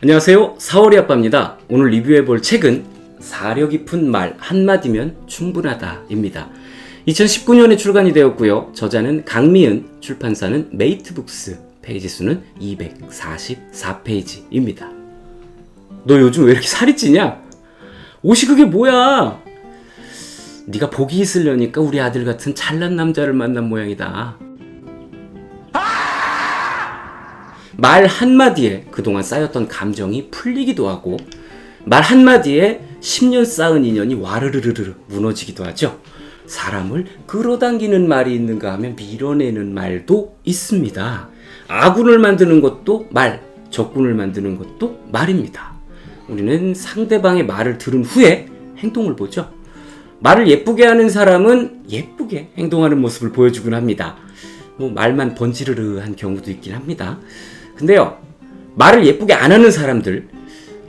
안녕하세요. 4월이 아빠입니다. 오늘 리뷰해 볼 책은 사려 깊은 말 한마디면 충분하다 입니다. 2019년에 출간이 되었고요. 저자는 강미은, 출판사는 메이트북스, 페이지 수는 244페이지입니다. 너 요즘 왜 이렇게 살이 찌냐? 옷이 그게 뭐야? 네가 복이 있으려니까 우리 아들 같은 잘난 남자를 만난 모양이다. 말 한마디에 그동안 쌓였던 감정이 풀리기도 하고 말 한마디에 10년 쌓은 인연이 와르르르르 무너지기도 하죠. 사람을 끌어당기는 말이 있는가 하면 밀어내는 말도 있습니다. 아군을 만드는 것도 말, 적군을 만드는 것도 말입니다. 우리는 상대방의 말을 들은 후에 행동을 보죠. 말을 예쁘게 하는 사람은 예쁘게 행동하는 모습을 보여주곤 합니다. 뭐 말만 번지르르한 경우도 있긴 합니다. 근데요, 말을 예쁘게 안 하는 사람들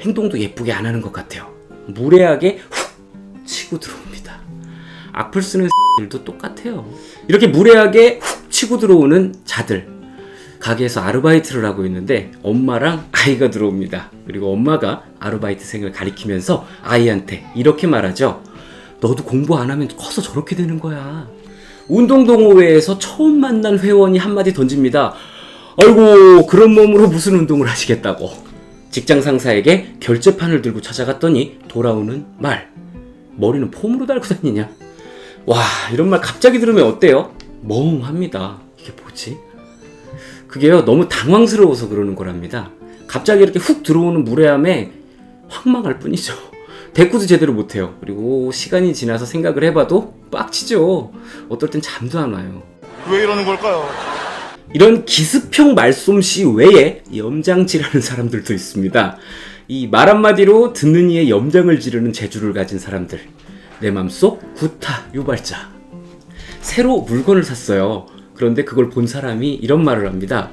행동도 예쁘게 안 하는 것 같아요. 무례하게 훅 치고 들어옵니다. 악플 쓰는 들도 똑같아요. 이렇게 무례하게 훅 치고 들어오는 자들. 가게에서 아르바이트를 하고 있는데 엄마랑 아이가 들어옵니다. 그리고 엄마가 아르바이트생을 가리키면서 아이한테 이렇게 말하죠. 너도 공부 안 하면 커서 저렇게 되는 거야. 운동동호회에서 처음 만난 회원이 한마디 던집니다. 아이고, 그런 몸으로 무슨 운동을 하시겠다고. 직장 상사에게 결제판을 들고 찾아갔더니 돌아오는 말. 머리는 폼으로 달고 다니냐? 와, 이런 말 갑자기 들으면 어때요? 멍합니다. 이게 뭐지? 그게요, 너무 당황스러워서 그러는 거랍니다. 갑자기 이렇게 훅 들어오는 무례함에 황망할 뿐이죠. 대꾸도 제대로 못해요. 그리고 시간이 지나서 생각을 해봐도 빡치죠. 어떨 땐 잠도 안 와요. 왜 이러는 걸까요? 이런 기습형 말솜씨 외에 염장질하는 사람들도 있습니다. 이 말 한마디로 듣는 이의 염장을 지르는 재주를 가진 사람들. 내 맘속 구타 유발자. 새로 물건을 샀어요. 그런데 그걸 본 사람이 이런 말을 합니다.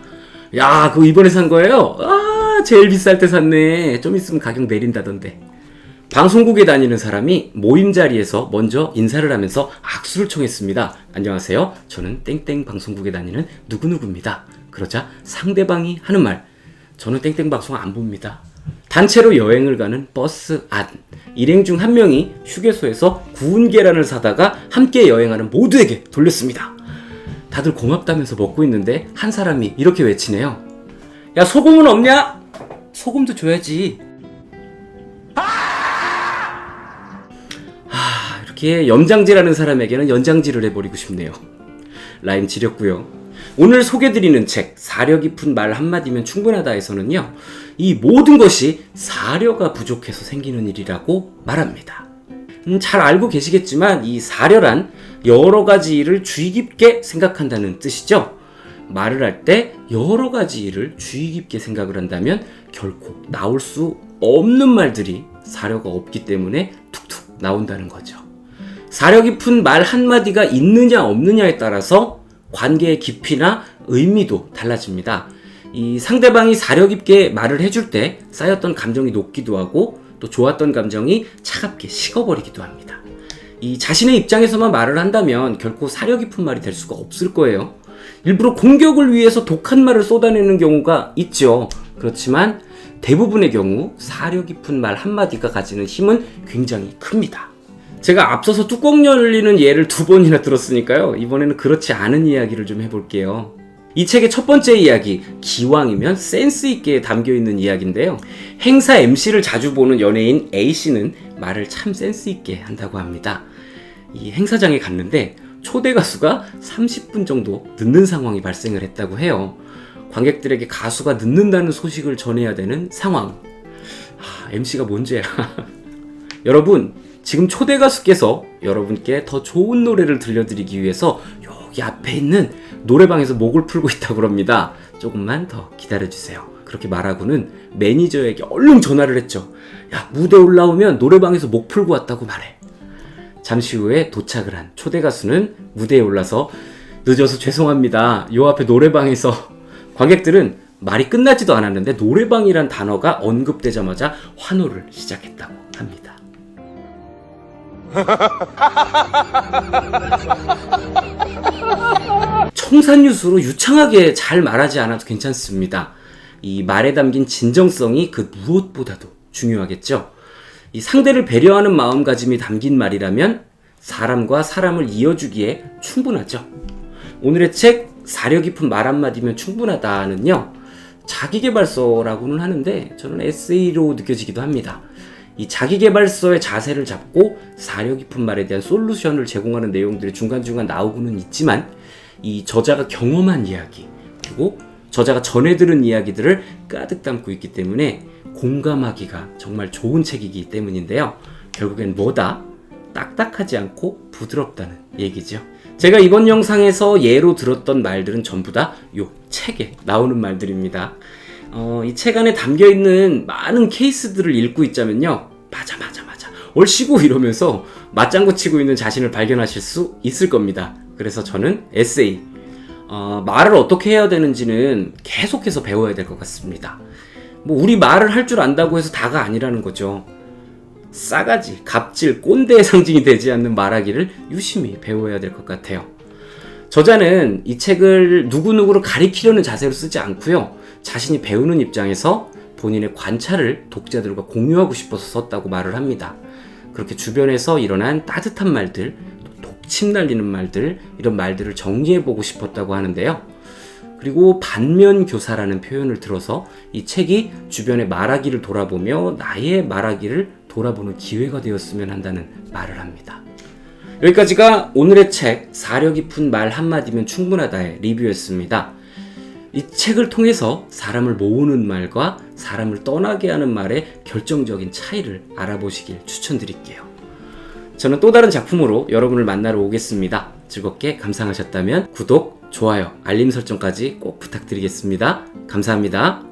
야, 그거 이번에 산 거예요? 아, 제일 비쌀 때 샀네. 좀 있으면 가격 내린다던데. 방송국에 다니는 사람이 모임 자리에서 먼저 인사를 하면서 악수를 청했습니다. 안녕하세요. 저는 땡땡 방송국에 다니는 누구누구입니다. 그러자 상대방이 하는 말. 저는 땡땡 방송 안 봅니다. 단체로 여행을 가는 버스 안. 일행 중 한 명이 휴게소에서 구운 계란을 사다가 함께 여행하는 모두에게 돌렸습니다. 다들 고맙다면서 먹고 있는데 한 사람이 이렇게 외치네요. 야, 소금은 없냐? 소금도 줘야지. 이렇게 염장질하는 사람에게는 연장질을 해버리고 싶네요. 라임 지렸고요. 오늘 소개드리는 책 사려 깊은 말 한마디면 충분하다에서는요. 이 모든 것이 사려가 부족해서 생기는 일이라고 말합니다. 음, 잘 알고 계시겠지만 이 사려란 여러 가지 일을 주의 깊게 생각한다는 뜻이죠. 말을 할 때 여러 가지 일을 주의 깊게 생각을 한다면 결코 나올 수 없는 말들이 사려가 없기 때문에 툭툭 나온다는 거죠. 사려 깊은 말 한마디가 있느냐 없느냐에 따라서 관계의 깊이나 의미도 달라집니다. 이 상대방이 사려 깊게 말을 해줄 때 쌓였던 감정이 녹기도 하고 또 좋았던 감정이 차갑게 식어버리기도 합니다. 이 자신의 입장에서만 말을 한다면 결코 사려 깊은 말이 될 수가 없을 거예요. 일부러 공격을 위해서 독한 말을 쏟아내는 경우가 있죠. 그렇지만 대부분의 경우 사려 깊은 말 한마디가 가지는 힘은 굉장히 큽니다. 제가 앞서서 뚜껑 열리는 예를 두 번이나 들었으니까요. 이번에는 그렇지 않은 이야기를 좀 해볼게요. 이 책의 첫 번째 이야기, 기왕이면 센스 있게 담겨 있는 이야기인데요. 행사 MC를 자주 보는 연예인 A씨는 말을 참 센스 있게 한다고 합니다. 이 행사장에 갔는데 초대 가수가 30분 정도 늦는 상황이 발생을 했다고 해요. 관객들에게 가수가 늦는다는 소식을 전해야 되는 상황. 아, MC가 뭔지야. 여러분, 지금 초대 가수께서 여러분께 더 좋은 노래를 들려드리기 위해서 여기 앞에 있는 노래방에서 목을 풀고 있다고 합니다. 조금만 더 기다려주세요. 그렇게 말하고는 매니저에게 얼른 전화를 했죠. 야, 무대 올라오면 노래방에서 목 풀고 왔다고 말해. 잠시 후에 도착을 한 초대 가수는 무대에 올라서 늦어서 죄송합니다. 요 앞에 노래방에서 관객들은 말이 끝나지도 않았는데 노래방이란 단어가 언급되자마자 환호를 시작했다고. 청산유수로 유창하게 잘 말하지 않아도 괜찮습니다. 이 말에 담긴 진정성이 그 무엇보다도 중요하겠죠. 이 상대를 배려하는 마음가짐이 담긴 말이라면 사람과 사람을 이어주기에 충분하죠. 오늘의 책 사려 깊은 말 한마디면 충분하다는요. 자기개발서라고는 하는데 저는 에세이로 느껴지기도 합니다. 이 자기개발서의 자세를 잡고 사려 깊은 말에 대한 솔루션을 제공하는 내용들이 중간중간 나오고는 있지만 이 저자가 경험한 이야기 그리고 저자가 전해 들은 이야기들을 가득 담고 있기 때문에 공감하기가 정말 좋은 책이기 때문인데요. 결국엔 뭐다? 딱딱하지 않고 부드럽다는 얘기죠. 제가 이번 영상에서 예로 들었던 말들은 전부 다 요 책에 나오는 말들입니다. 어, 이 책 안에 담겨 있는 많은 케이스들을 읽고 있자면요. 맞아, 맞아, 맞아. 얼씨구 이러면서 맞장구 치고 있는 자신을 발견하실 수 있을 겁니다. 그래서 저는 에세이, 어, 말을 어떻게 해야 되는지는 계속해서 배워야 될 것 같습니다. 뭐, 우리 말을 할 줄 안다고 해서 다가 아니라는 거죠. 싸가지, 갑질, 꼰대의 상징이 되지 않는 말하기를 유심히 배워야 될 것 같아요. 저자는 이 책을 누구누구를 가리키려는 자세로 쓰지 않고요. 자신이 배우는 입장에서 본인의 관찰을 독자들과 공유하고 싶어서 썼다고 말을 합니다. 그렇게 주변에서 일어난 따뜻한 말들, 또 독침 날리는 말들, 이런 말들을 정리해보고 싶었다고 하는데요. 그리고 반면 교사라는 표현을 들어서 이 책이 주변의 말하기를 돌아보며 나의 말하기를 돌아보는 기회가 되었으면 한다는 말을 합니다. 여기까지가 오늘의 책 사려 깊은 말 한마디면 충분하다의 리뷰였습니다. 이 책을 통해서 사람을 모으는 말과 사람을 떠나게 하는 말의 결정적인 차이를 알아보시길 추천드릴게요. 저는 또 다른 작품으로 여러분을 만나러 오겠습니다. 즐겁게 감상하셨다면 구독, 좋아요, 알림 설정까지 꼭 부탁드리겠습니다. 감사합니다.